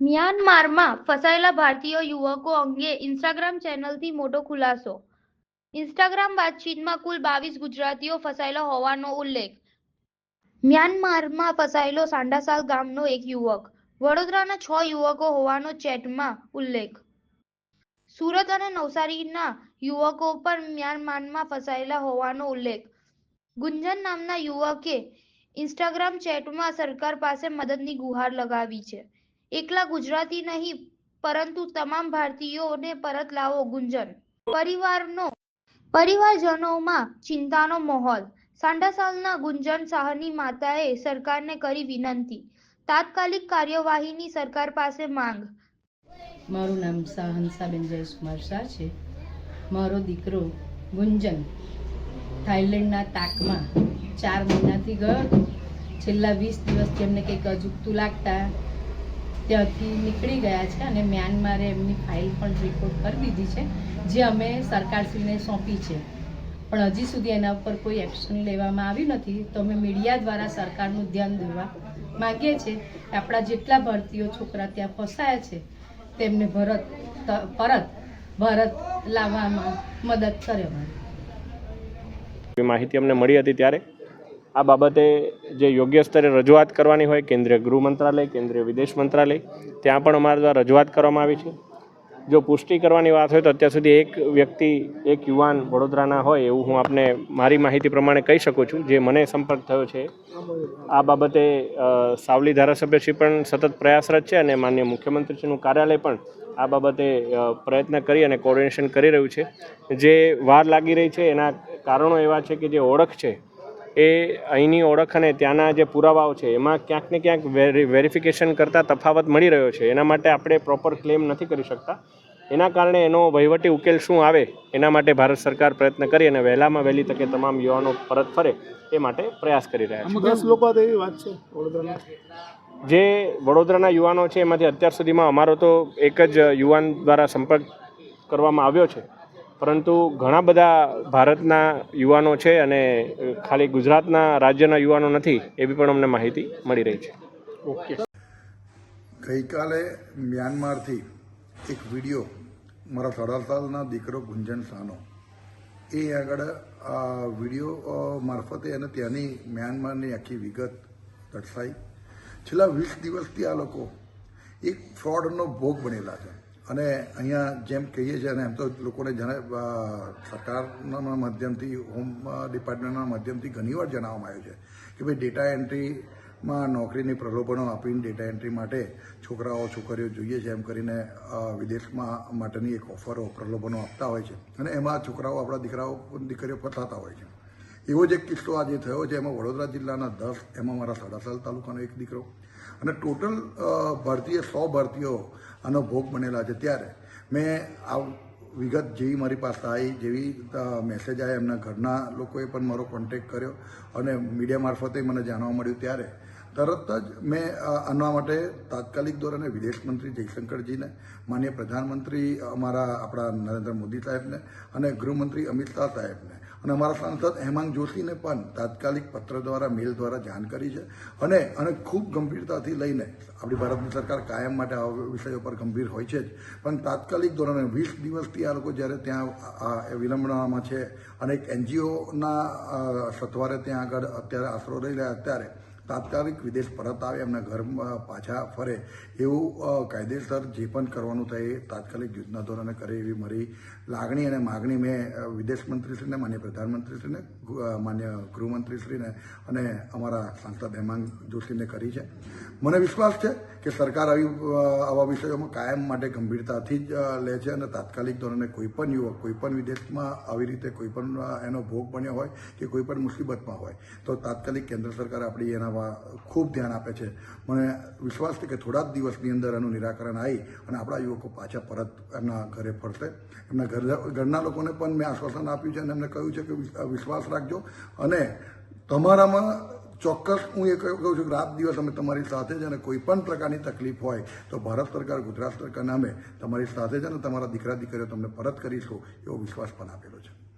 મ્યાનમારમાં ફસાયેલા ભારતીય યુવકો અંગે ઇન્સ્ટાગ્રામ ચેનલથી મોટો ખુલાસો. ઇન્સ્ટાગ્રામ વાતચીતમાં કુલ બાવીસ ગુજરાતીઓ ફસાયેલા હોવાનો ઉલ્લેખ. મ્યાનમારમાં ફસાયેલો સાંડાસાલ ગામનો એક યુવક. વડોદરાના છ યુવકો હોવાનો ચેટમાં ઉલ્લેખ. સુરત અને નવસારીના યુવકો પણ મ્યાનમારમાં ફસાયેલા હોવાનો ઉલ્લેખ. ગુંજન નામના યુવકે ઇન્સ્ટાગ્રામ ચેટમાં સરકાર પાસે મદદની ગુહાર લગાવી છે. એકલા ગુજરાતી નહીં, પરંતુ તમામ ભારતીયોને પરત લાવો ગુંજન. પરિવારનો, પરિવારજનોમાં ચિંતાનો માહોલ. સાંડાસાલના ગુંજન શાહની માતાએ સરકારને કરી વિનંતી. તાત્કાલિક કાર્યવાહીની સરકાર પાસે માંગ. મારું નામ શાહ હંસાબેન જયેશકુમાર શાહ છે. મારો દીકરો ગુંજન થાઈલેન્ડના તાકમાં ચાર મહિનાથી ગયો છેલ્લા વીસ દિવસથી એમને કંઈક અજુકતું લાગતા ત્યાંથી નીકળી ગયા છે અને મ્યાનમારે એમની ફાઇલ પણ રિપોર્ટ કરી દીધી છે, જે અમે સરકારશ્રીને સોંપી છે. પણ હજી સુધી એના ઉપર કોઈ એક્શન લેવામાં આવ્યું નથી. તો અમે મીડિયા દ્વારા સરકારનું ધ્યાન દોરવા માગીએ છીએ આપણા જેટલા ભારતીયો છોકરા ત્યાં ફસાયા છે, તેમને ભરત, પરત ભારત લાવવામાં મદદ કરે. માહિતી અમને મળી હતી ત્યારે? આ બાબતે જે યોગ્ય સ્તરે રજૂઆત કરવાની હોય, કેન્દ્રીય ગૃહ મંત્રાલય, કેન્દ્રીય વિદેશ મંત્રાલય, ત્યાં પણ અમારા દ્વારા રજૂઆત કરવામાં આવી છે. જો પુષ્ટિ કરવાની વાત હોય તો અત્યાર સુધી એક વ્યક્તિ, એક યુવાન વડોદરાના હોય એવું હું આપને મારી માહિતી પ્રમાણે કહી શકું છું, જે મને સંપર્ક થયો છે. આ બાબતે સાવલી ધારાસભ્યશ્રી પણ સતત પ્રયાસરત છે અને માન્ય મુખ્યમંત્રીશ્રીનું કાર્યાલય પણ આ બાબતે પ્રયત્ન કરી અને કોર્ડિનેશન કરી રહ્યું છે. જે વાર લાગી રહી છે એના કારણો એવા છે કે જે ઓળખ છે એ અહીંની ઓળખ અને ત્યાંના જે પુરાવાઓ છે એમાં ક્યાંક ને ક્યાંક વેરી વેરિફિકેશન કરતાં તફાવત મળી રહ્યો છે. એના માટે આપણે પ્રોપર ક્લેમ નથી કરી શકતા. એના કારણે એનો વહીવટી ઉકેલ શું આવે એના માટે ભારત સરકાર પ્રયત્ન કરી અને વહેલામાં વહેલી તકે તમામ યુવાનો પરત ફરે એ માટે પ્રયાસ કરી રહ્યા છે. દસ લોકો એવી વાત છે જે વડોદરાના યુવાનો છે એમાંથી અત્યાર સુધીમાં અમારો તો એક જ યુવાન દ્વારા સંપર્ક કરવામાં આવ્યો છે. પરંતુ ઘણા બધા ભારતના યુવાનો છે અને ખાલી ગુજરાતના રાજ્યના યુવાનો નથી એવી પણ અમને માહિતી મળી રહી છે. ઓકે. ગઈકાલે મ્યાનમારથી એક વીડિયો મારા સાડા સાલના દીકરો ગુંજન શાહનો. એ આગળ આ વીડિયો મારફતે અને ત્યાંની મ્યાનમારની આખી વિગત દર્શાઈ છેલ્લા વીસ દિવસથી આ લોકો એક ફ્રોડનો ભોગ બનેલા છે. અને અહીંયા જેમ કહીએ છીએ અને એમ તો લોકોને જણા સરકારના માધ્યમથી, હોમ ડિપાર્ટમેન્ટના માધ્યમથી ઘણીવાર જણાવવામાં આવ્યું છે કે ભાઈ ડેટા એન્ટ્રીમાં નોકરીની પ્રલોભનો આપીને ડેટા એન્ટ્રી માટે છોકરાઓ, છોકરીઓ જોઈએ છે એમ કરીને વિદેશમાં માટેની એક ઓફરો પ્રલોભનો આપતા હોય છે. અને એમાં છોકરાઓ, આપણા દીકરાઓ, દીકરીઓ ફસાતા હોય છે. એવો જ એક કિસ્સો આજે થયો છે, એમાં વડોદરા જિલ્લાના દસ, એમાં મારા સાડાસાલ તાલુકાનો એક દીકરો. અને ટોટલ ભારતીય સો ભારતીયો આનો ભોગ બનેલા છે. ત્યારે મેં આ વિગત જેવી મારી પાસે આવી, જેવી મેસેજ આવ્યા એમના ઘરના લોકોએ પણ મારો કોન્ટેક કર્યો અને મીડિયા મારફતે મને જાણવા મળ્યું. ત્યારે તરત જ મેં આના માટે તાત્કાલિક ધોરણે વિદેશ મંત્રી જયશંકરજીને, માન્ય પ્રધાનમંત્રી અમારા આપણા નરેન્દ્ર મોદી સાહેબને અને ગૃહમંત્રી અમિત શાહ સાહેબને અને અમારા સાંસદ હેમાંગ જોશીને પણ તાત્કાલિક પત્ર દ્વારા, મેલ દ્વારા જાણ કરી છે અને અને ખૂબ ગંભીરતાથી લઈને આપણી ભારતની સરકાર કાયમ માટે આ વિષયો પર ગંભીર હોય છે જ. પણ તાત્કાલિક ધોરણે વીસ દિવસથી આ લોકો જ્યારે ત્યાં વિલંબનામાં છે અને એક એનજીઓના સથવારે ત્યાં આગળ અત્યારે આશરો રહી રહ્યા અત્યારે તાત્કાલિક વિદેશ પરત આવે, એમના ઘરમાં પાછા ફરે એવું કાયદેસર જે પણ કરવાનું થાય એ તાત્કાલિક યુદ્ધના ધોરણે કરે એવી મારી લાગણી અને માગણી મેં વિદેશ મંત્રીશ્રીને, માન્ય પ્રધાનમંત્રીશ્રીને માન્ય ગૃહમંત્રીશ્રીને અને અમારા સાંસદ હેમાંગ જોશીને કરી છે. મને વિશ્વાસ છે કે સરકાર આવી આવા વિષયોમાં કાયમ માટે ગંભીરતાથી જ લે છે અને તાત્કાલિક ધોરણે કોઈપણ યુવક, કોઈ પણ વિદેશમાં આવી રીતે કોઈ પણ એનો ભોગ બન્યો હોય કે કોઈપણ મુસીબતમાં હોય તો તાત્કાલિક કેન્દ્ર સરકાર આપણી એના વા- ખૂબ ધ્યાન આપે છે. મને વિશ્વાસ છે કે થોડા જ દિવસની અંદર એનું નિરાકરણ આવી અને આપણા યુવકો પાછા પરત એમના ઘરે ફરશે. એમના ઘર, ઘરના લોકોને પણ મેં આશ્વાસન આપ્યું છે અને એમને કહ્યું છે કે વિશ્વાસ રાખજો. અને તમારામાં ચોક્કસ હું એ કહું છું કે રાત દિવસ અમે તમારી સાથે છે અને કોઈ પણ પ્રકારની તકલીફ હોય તો ભારત સરકાર, ગુજરાત સરકારને અમે તમારી સાથે છે અને તમારા દીકરા, દીકરીઓ તમને પરત કરીશું એવો વિશ્વાસ પણ આપેલો છે.